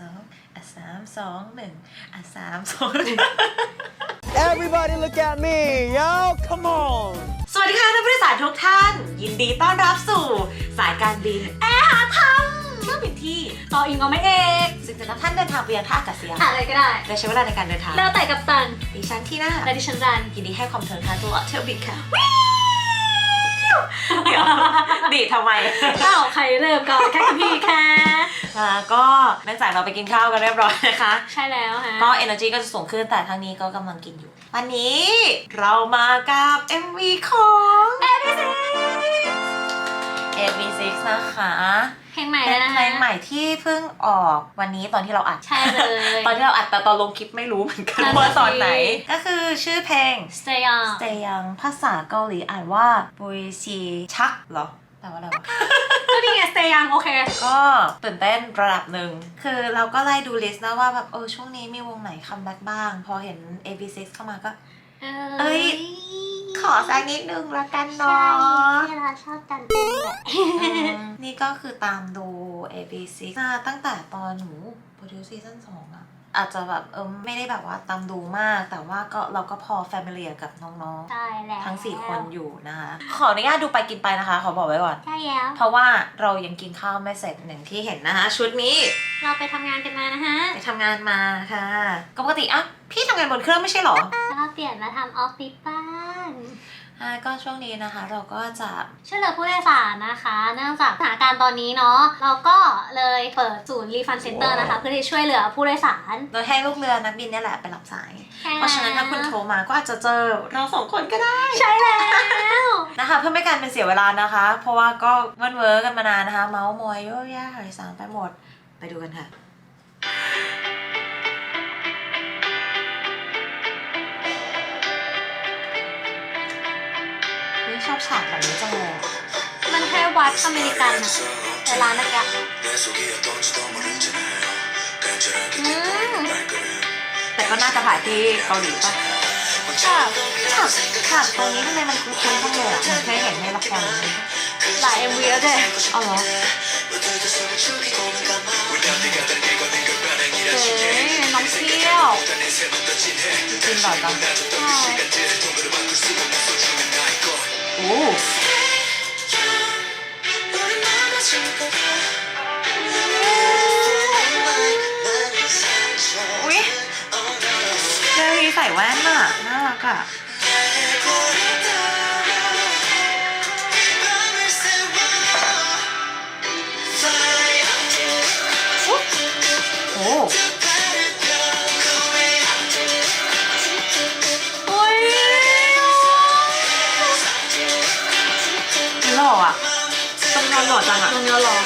สองอะสามสองหนึ่งอะสามสอง Everybody look at me, yo! Come on! สวัสดีค่ะท่านผู้โดยสารทุกท่าน ยินดีต้อนรับสู่สายการบินแอร์หาทำเครื่องบินที่ต่ออิงเอาไม่เอกซึ่งจะนำท่านเดินทางไปยังท่าอากาศยานอะไรก็ได้ และใช้เวลาในการเดินทางแล้วแต่กับตันดิฉันที่หน้าและดิฉันรันยินดีให้ความเทิงค่ะตัวเทลบิดค่ะ เดี๋ยวดีดทำไม เอ้าใครเริ่มก่อนแค่กับพี่แค่มาก็เนื่องจากเราไปกินข้าวกันเรียบร้อยนะคะ ใช่แล้วฮะก็ energy ก็จะสูงขึ้นแต่ทางนี้ก็กำลังกินอยู่ วันนี้เรามากับ MV ของ ABC AB6 นะคะเพ ลงใหม่เป็แล้วนนะเพลงใหม่ที่เพิ่งออกวันนี้ตอนที่เราอัด ใช่เลย ตอนที่เราอัดแต่ตอนลงคลิปไม่รู้เหมือนกันนั่นน่ะว่าตอนไหน สิ ก็คือชื่อเพลง Stay on Stay Young ภาษาเกาหลีอ่านว่าบุยซีชักเหรอแปลว่าอะไรวะ ก็นี่ไง Stay on โอเค ก็ตื่นเต้นระดับหนึ่ง คือเราก็ไล่ดูลิสต์นะว่าแบบเออช่วงนี้มีวงไหนคัมแบ็กบ้าง พอเห็น AB6 เข้ามาก็ เอ้ย ขอสักนิดนึงละกันใช่เนาะที่เราชอบกันเองแหละอืมนี่ก็คือตามดู AB6 มาตั้งแต่ตอนหนูโปรดิวซีซั่นสองอะ อาจจะแบบเออไม่ได้แบบว่าตามดูมาก แต่ว่าก็เราก็พอแฟมิเลียกับน้องใช่แล้วๆ ทั้ง 4 คนอยู่นะคะ ขออนุญาตดูไปกินไปนะคะ ขอบอกไว้ก่อน ใช่แล้ว เพราะว่าเรายังกินข้าวไม่เสร็จหนึ่างที่เห็นนะคะ ชุดนี้เราไปทำงานกันมานะฮะ ไปทำงานมาค่ะ ก็ปกติอะพี่ทำงานบนเครื่องไม่ใช่เหรอ แล้วเราเปลี่ยนมาทำออฟฟิศบ้าง อ่าก็ช่วงนี้นะคะเราก็จะช่วยเหลือผู้โดยสารนะคะ เนื่องจากสถานการณ์ตอนนี้เนาะเราก็เลยเปิดศูนย์รีฟันเซ็นเตอร์นะคะ เพื่อที่ช่วยเหลือผู้โดยสารโดยให้ลูกเรือนักบินเนี่ยแหละไปรับสาย เพราะฉะนั้นถ้าคุณโทรมาก็อาจจะเจอเราสองคนก็ได้ใช่แล้วนะคะ เพื่อไม่การเป็นเสียเวลานะคะ เพราะว่าก็เวิร์นเวิร์กกันมานานนะคะ เมาส์มอยโยย่าหายสารไปหมดไปดูกันค่ะ ชอบฉากแบบนี้จังเลยอะมันแค่วัดอเมริกันอะเวลานักอะแต่ก็น่าจะถ่ายที่เกาหลีป่ะฉากฉากฉากตรงนี้ทำไมมันคุ้นๆจังเลยอะเหมือนเคยเห็นในละครเลยหลาย MV แล้วด้วยเอาเหรอเฮ้ยน้องเที่ยวจริงเหรอจังใช่ โอ้อุ๊ยเจอรีใส่แว่นอะ น่ารักอะโอ้ อนหล่อจังอะมันเนื้อหรอ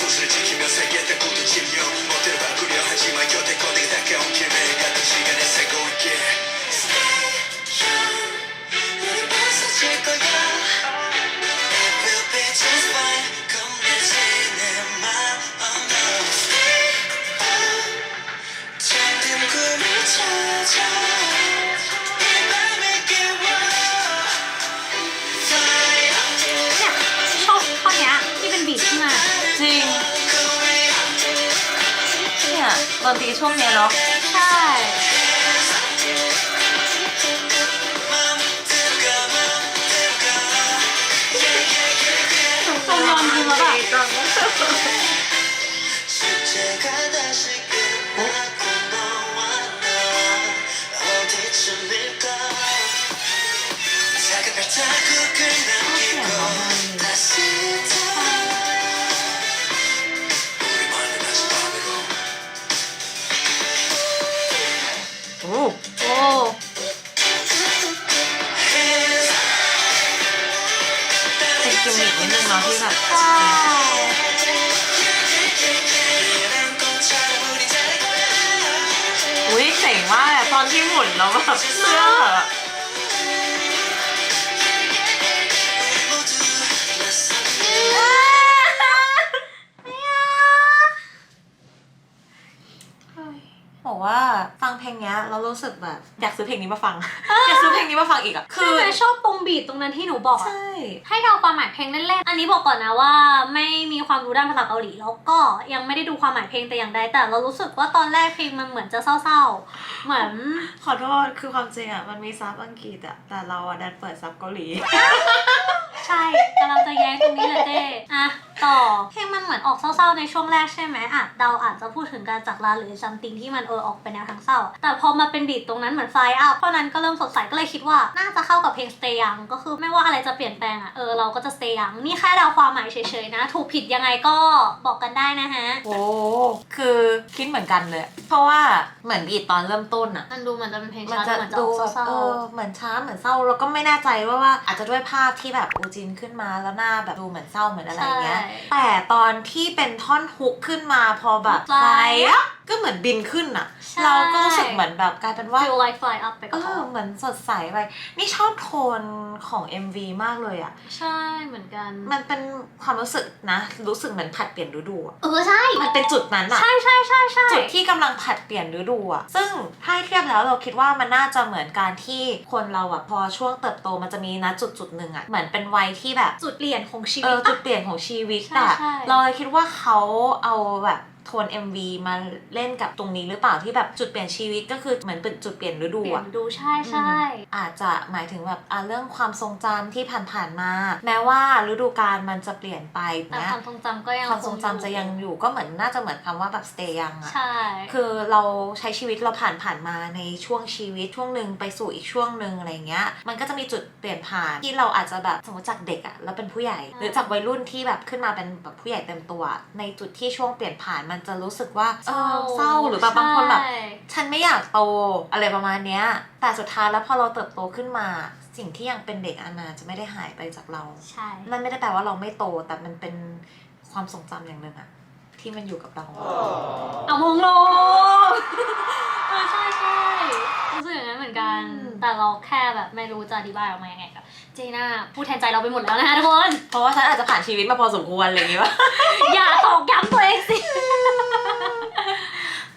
услышать ดนตรีช่วงเนี้ยเนาะใช่ตรงยอนจริงแล้วแบบ เป็นกิมมิคนิดนึงเนาะที่แบบอุ้ยเจ๋งมากอะตอนที่หมุนแล้วแบบเสื้อ ลงเนี้ยเรารู้สึกแบบอยากซื้อเพลงนี้มาฟัง อยากซื้อเพลงนี้มาฟังอีกอะคืใช่อไหมชอบตรงบีทตรงนั้นที่หนูบอกอะใช่ให้เดาความหมายเพลงเล่นๆอันนี้บอกก่อนนะว่า ไม่มีความรู้ด้านภาษาเกาหลีแล้วก็ยังไม่ได้ดูความหมายเพลงแต่อย่างใดแต่ เรารู้สึกว่าตอนแรกเพลงมันเหมือนจะเศร้าๆ เหมือนขอโทษคือความจริงอะมันมีซับอังกฤษอะแต่เราอะดันเปิดซับเกาหลี ใช่กำลังจะแย้งตรงนี้เลยเจ้อะต่อเพลงมันเหมือนออกเศร้าๆในช่วงแรกใช่ไหมอาจเดาอาจจะพูดถึงการจากลาหรือซัมติงที่มันเออออกไปแนวทางเศร้า แต่พอมาเป็นบีทตรงนั้นเหมือนไฟอัพเพราะนั้นก็เริ่มสดใสก็เลยคิดว่าน่าจะเข้ากับเพลง Stay Young ก็คือไม่ว่าอะไรจะเปลี่ยนแปลงอะเออเราก็จะ Stay Young นี่แค่เดาความหมายเฉยๆนะ ถูกผิดยังไงก็บอกกันได้นะฮะ โอ้ คือคิดเหมือนกันเลย เพราะว่าเหมือนบีทตอนเริ่มต้นอะมันดูเหมือนจะเป็นเพลงมันช้าจะเหมือนจะดูออกแบบเศร้าเออเหมือนช้าเหมือนเศร้าแล้วก็ไม่แน่ใจว่าว่าอาจจะด้วยภาพที่แบบอูจินขึ้นมาแล้วหน้าแบบดูเหมือนเศร้าเหมือนอะไรเงี้ย แต่ตอนที่เป็นท่อนฮุกขึ้นมาพอแบบไฟอะ ก็เหมือนบินขึ้นอะใช่ เราก็รู้สึกเหมือนแบบกลายเป็นว่า feel like fly up ไปเอกับอเขาเหมือนสดใสไป นี่ชอบโทนของ MV มากเลยอะใช่เหมือนกัน มันเป็นความรู้สึกนะ รู้สึกเหมือนผัดเปลี่ยนฤดูอะเออใช่ มันเป็นจุดนั้นอะใช่ใช่ใช่ใช่จุดที่กำลังผัดเปลี่ยนฤดูอะซึ่งถ้าให้เทียบแล้วเราคิดว่ามันน่าจะเหมือนการที่คนเราอะพอช่วงเติบโตมันจะมีนะจุดจุดๆหนึ่งอะเหมือนเป็นวัยที่แบบ จุดเปลี่ยนของชีเอวิตอจุดเปลี่ยนของชีวิตใช่อะใช่ เราเลยคิดว่าเขาเอาแบบ โทน MV มาเล่นกับตรงนี้หรือเปล่าที่แบบจุดเปลี่ยนชีวิตก็คือเหมือนเป็นจุดเปลี่ยนฤดูเปลี่ยอะนดูใช่ใช่อาจจะหมายถึงแบบอะเรื่องความทรงจำที่ผ่านๆมา แม้ว่าฤดูกาลมันจะเปลี่ยนไปแต่เนี้คยวามทรงจำก็ยังความทรงจำจะยังอยู่ก็เหมือนน่าจะเหมือนคำว่าแบบ stay young อะใช่คือเราใช้ชีวิตเราผ่านผ่านมาในช่วงชีวิตช่วงหนึ่งไปสู่อีกช่วงหนึ่งอะไรเงี้ย มันก็จะมีจุดเปลี่ยนผ่านที่เราอาจจะแบบสมมติจากเด็กอะแล้วเป็นผู้ใหญ่ หรือจากวัยรุ่นที่แบบขึ้นมาเป็นแบบผู้ใหญ่เต็มตัว ในจุดที่ช่วงเปลี่ยนผ่านมันจะรู้สึกว่าเออเศร้าหรือแบบบางคนแบบใช่ฉันไม่อยากโตอะไรประมาณเนี้ย แต่สุดท้ายแล้วพอเราเติบโตขึ้นมา สิ่งที่ยังเป็นเด็กอันนาจะไม่ได้หายไปจากเราใช่นั่นไม่ได้แปลว่าเราไม่โตแต่มันเป็นความทรงจำอย่างหนึ่งอะที่มันอยู่กับเราเอามงลงเออใช่ใช่รู้สึกอย่างนั้นเหมือนกันอืมแต่เราแค่แบบไม่รู้จะอธิบายออกมายังไงกับ เจน่าพูดแทนใจเราไปหมดแล้วนะคะทุกคน เพราะว่าฉันอาจจะผ่านชีวิตมาพอสมควรอะไรอย่างงี้วะอย่าตอกย้ำตัวเองสิ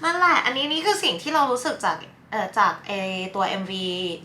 นั่นแหละ อันนี้นี่คือสิ่งที่เรารู้สึกจาก เอ่อจากเอตัว MV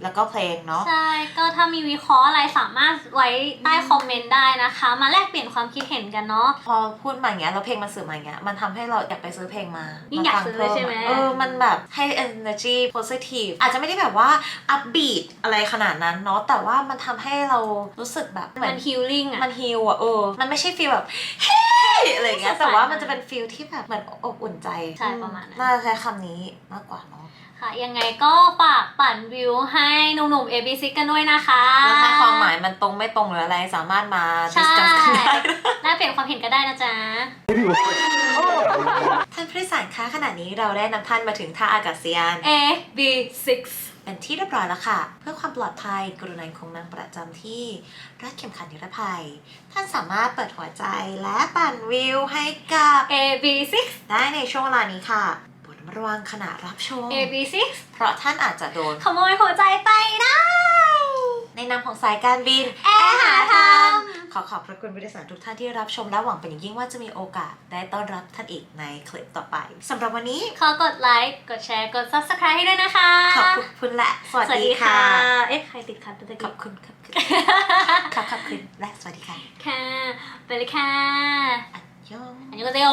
แล้วก็เพลงเนาะ ใช่ ก็ถ้ามีวิเคราะห์อะไรสามารถไว้ใต้คอมเมนต์ได้นะคะ มาแลกเปลี่ยนความคิดเห็นกันเนาะ พอพูดมาอย่างเงี้ยแล้วเพลงมันสื่อมาอย่างเงี้ยมันทำให้เราอยากไปซื้อเพลงมายิ่งอยากฟัซื้อเพิ่ใช่ไหม เออ มันแบบให้ energy positive อาจจะไม่ได้แบบว่า upbeat อะไรขนาดนั้นเนาะแต่ว่ามันทำให้เรารู้สึกแบบเหมืมัอนนฮิลลิ่งอะ มันฮิลอะเออ มันไม่ใช่ฟีลแบบเฮ้ยอะไรอย่างเงี้ยสดใสแต่ว่ามันจะเป็นฟีลที่แบบเหมือนอบอุ่นใจใช่ประมาณนั้น น่าจะใช้คำนี้มากกว่าเนาะ ค่ะ ยังไงก็ฝากปั่นวิวให้หนุ่มๆ ABC กันด้วยนะคะแล้วถ้าความหมายมันตรงไม่ตรงหรืออะไรสามารถมาใช่ discuss กันได้แลกเปลี่ยนความเห็นกันได้นะจ๊ะ ท่านผู้โดยสารคะขณะนี้เราได้นำท่านมาถึงท่าอากาศยาน A B 6 เป็นที่เรียบร้อยแล้วค่ะ เพื่อความปลอดภัยกรุณาคงนั่งประจำที่รัดเข็มขัดนิรภัย ท่านสามารถเปิดหัวใจและปั่นวิวให้กับ A B 6 ได้ในช่วงเวลานี้ค่ะโป รดระมัดระวังขณะรับชม A B 6เพราะท่านอาจจะโดน ขโมยหัวใจไปได้ ในนามของสายการบิน แอร์หาธรรมขอขอบพระคุณผู้โดยสารทุกท่านที่รับชมและหวังเป็นอย่างยิ่งว่าจะมีโอกาสได้ต้อนรับท่านอีกในคลิปต่อไปสำหรับวันนี้ ขอกดไลค์ กดแชร์ กด subscribe ให้ด้วยนะคะ ขอบคุณและ สวัสดีค่ะ เอ๊ะ ใครติดขัดตัวตะขอกี้บคุณขอบคุณขอบขอบคุณและสวัสดีค่ะ ค่ะ ไปเลยค่ะ อันยองอันนี้ก็เซโอ